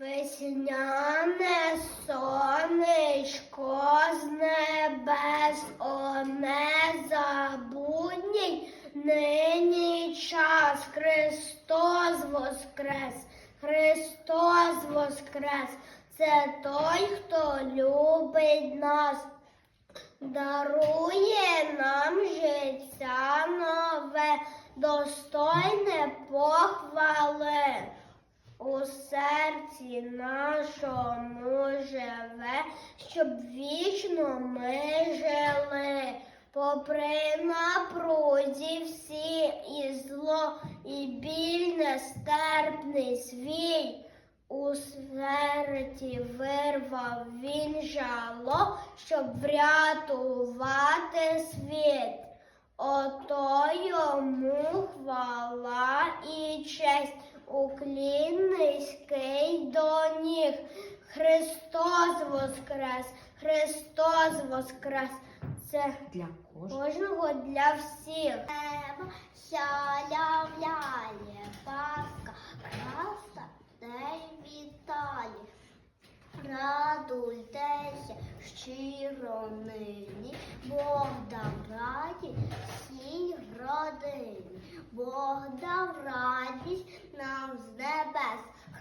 Весняне сонечко з небес, о незабудній нині час. Христос воскрес, Христос воскрес, це той, хто любить нас, дарує нам життя нове, достойне похвали. У серці нашому живе, щоб вічно ми жили, попри напрузі всі і зло, і біль нестерпний свій. У смерті вирвав він жало, щоб врятувати світ. Ото йому хвала і честь, уклін низький до ніг. Христос воскрес, Христос воскрес. Це Для кожного. кожного для всіх. Небо